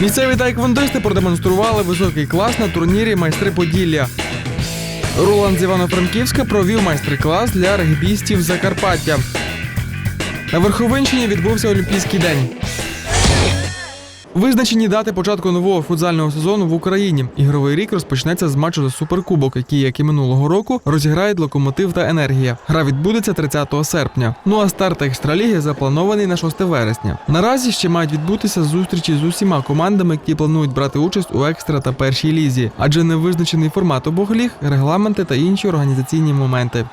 Місцеві тайквондисти продемонстрували високий клас на турнірі майстри Поділля. Роланд з Івано-Франківська провів майстер-клас для регбістів Закарпаття. На Верховинщині відбувся Олімпійський день. Визначені дати початку нового футзального сезону в Україні. Ігровий рік розпочнеться з матчу за суперкубок, який, як і минулого року, розіграють локомотив та енергія. Гра відбудеться 30 серпня. Ну а старт екстраліги запланований на 6 вересня. Наразі ще мають відбутися зустрічі з усіма командами, які планують брати участь у екстра та першій лізі, адже не визначений формат обох ліг, регламенти та інші організаційні моменти.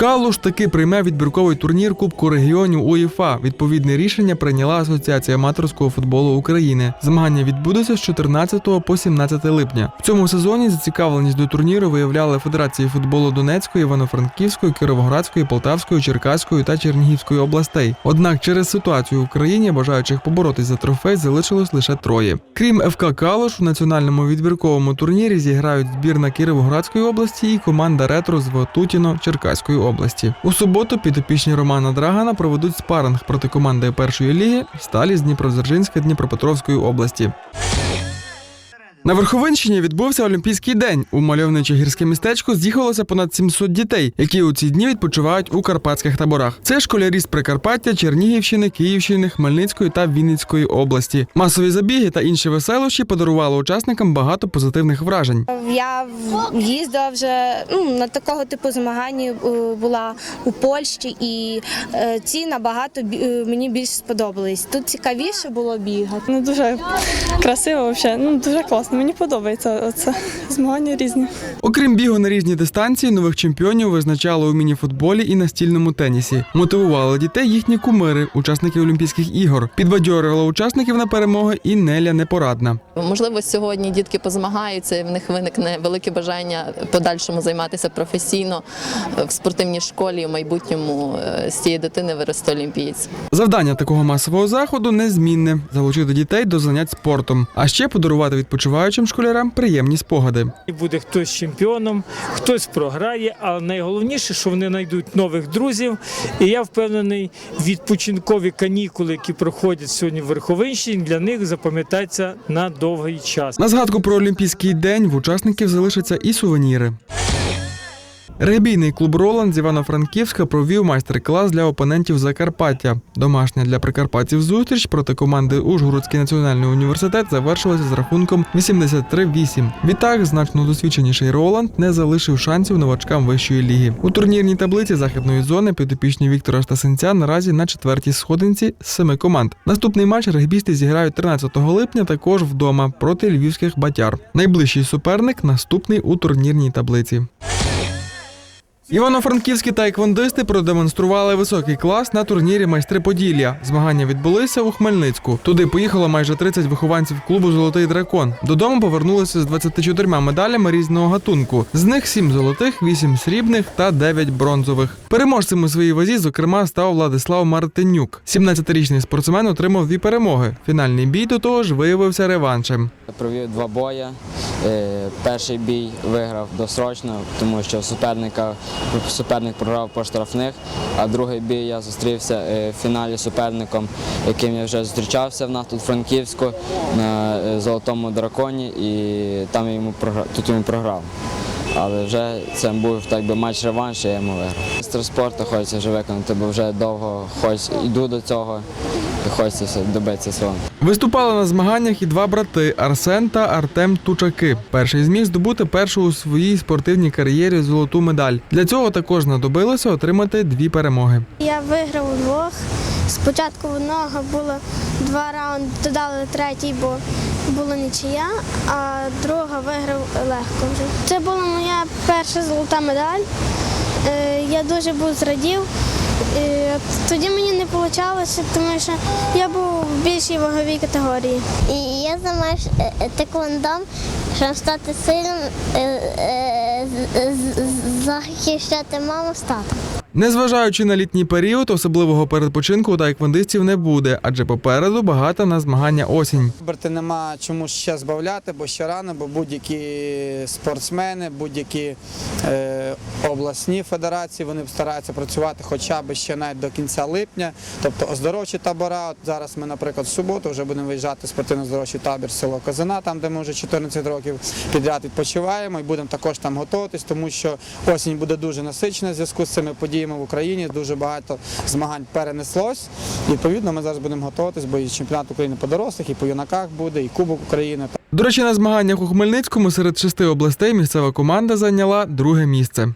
Калуш таки прийме відбірковий турнір Кубку регіонів УЄФА. Відповідне рішення прийняла Асоціація аматорського футболу України. Змагання відбудеться з 14 по 17 липня. В цьому сезоні зацікавленість до турніру виявляли Федерації футболу Донецької, Івано-Франківської, Кіровоградської, Полтавської, Черкаської та Чернігівської областей. Однак через ситуацію в Україні бажаючих поборотись за трофей залишилось лише троє. Крім ФК Калуш, у національному відбірковому турнірі зіграють збірна Кіровоградської області і команда Ретро з Ватутіно Черкаської області. У суботу підопічні Романа Драгана проведуть спаринг проти команди першої ліги Сталі з Дніпродзержинська Дніпропетровської області. На Верховинщині відбувся Олімпійський день. У мальовниче гірське містечко з'їхалося понад 700 дітей, які у ці дні відпочивають у карпатських таборах. Це школярі з Прикарпаття, Чернігівщини, Київщини, Хмельницької та Вінницької області. Масові забіги та інші веселощі подарували учасникам багато позитивних вражень. Я їздила вже ну, на такого типу змагань е, була у Польщі, і е, ці набагато бі- е, мені більше сподобались. Тут цікавіше було бігати. Ну дуже красиво, взагалі. Ну дуже класно. Мені подобається це змагання різні. Окрім бігу на різні дистанції, нових чемпіонів визначали у мініфутболі і настільному тенісі. Мотивували дітей їхні кумири, учасники Олімпійських ігор. Підбадьорювала учасників на перемоги і Неля Непорадна. Можливо, сьогодні дітки позмагаються, і в них виникне велике бажання подальшому займатися професійно е, в спортивній школі. і В майбутньому е, з цієї дитини виросте олімпієць. Завдання такого масового заходу незмінне залучити дітей до занять спортом, а ще подарувати відпочиваючим школярам приємні спогади. І буде хтось чемпіоном, хтось програє, але найголовніше, що вони знайдуть нових друзів. І я впевнений, відпочинкові канікули, які проходять сьогодні в Верховинщині, для них запам'ятаються на довгий час. На згадку про Олімпійський день в учасників залишаться і сувеніри. Регбійний клуб Роланд з Івано-Франківська провів майстер-клас для опонентів Закарпаття. Домашня для прикарпатців зустріч проти команди Ужгородський національний університет завершилася з рахунком 83-8. Відтак, значно досвідченіший Роланд не залишив шансів новачкам вищої ліги. У турнірній таблиці західної зони підопічні Віктора Штасенця наразі на четвертій сходинці з семи команд. Наступний матч регбісти зіграють 13 липня також вдома проти львівських батяр. Найближчий суперник наступний у турнірній таблиці. Івано-франківські тайквондисти продемонстрували високий клас на турнірі майстри Поділля. Змагання відбулися у Хмельницьку. Туди поїхало майже 30 вихованців клубу Золотий дракон. Додому повернулися з 24 медалями різного гатунку. З них 7 золотих, 8 срібних та 9 бронзових. Переможцем у своїй вазі, зокрема, став Владислав Мартинюк. 17-річний спортсмен отримав дві перемоги. Фінальний бій до того ж виявився реваншем. Провів два бої. Е, Перший бій виграв досрочно, тому що суперника суперник програв по штрафних. А другий бій я зустрівся е, в фіналі з суперником, яким я вже зустрічався в нас тут в Франківську на е, золотому драконі, і там я йому програ- тут йому програв. Але вже це був так би матч реванш, і я йому виграв. Майстер спорту хочеться вже виконати, бо вже довго хоч йду до цього хочеться все добитися свого. Виступали на змаганнях і два брати Арсен та Артем Тучаки. Перший зміг здобути першу у своїй спортивній кар'єрі золоту медаль. Для цього також знадобилося отримати дві перемоги. Я виграв двох. Спочатку в одного було два раунди, додали третій, бо була нічия, а друга виграв легко вже. Це була моя перша золота медаль. Е, Я дуже був зрадів. Тоді мені не вийшло, тому що я був в більшій ваговій категорії. І я займаюся е, е, теквондом, щоб стати сильним, захищати маму з татом. Незважаючи на літній період, особливого передпочинку у тайквондистів не буде, адже попереду багата на змагання осінь. Вибрати нема чому ще збавляти, бо ще рано, бо будь-які спортсмени, будь-які е, обласні федерації вони стараються працювати хоча б ще навіть до кінця липня. Тобто оздоровчі табора. От зараз ми, наприклад, в суботу вже будемо виїжджати в спортивно-оздоровчий табір село Козина, там де ми вже 14 років підряд відпочиваємо і будемо також там готуватись, тому що осінь буде дуже насичена в зв'язку з цими подіями в Україні. Дуже багато змагань перенеслось. І, відповідно, ми зараз будемо готуватись, бо і чемпіонат України по дорослих, і по юнаках буде, і Кубок України. До речі, на змаганнях у Хмельницькому серед шести областей місцева команда зайняла друге місце.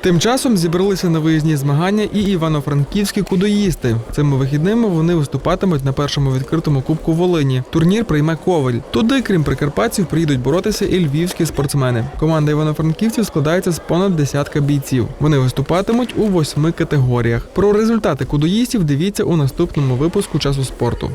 Тим часом зібралися на виїзні змагання і івано-франківські кудоїсти. Цими вихідними вони виступатимуть на першому відкритому кубку Волині. Турнір прийме Коваль. Туди, крім прикарпатців, приїдуть боротися і львівські спортсмени. Команда івано-франківців складається з понад десятка бійців. Вони виступатимуть у восьми категоріях. Про результати кудоїстів дивіться у наступному випуску часу спорту.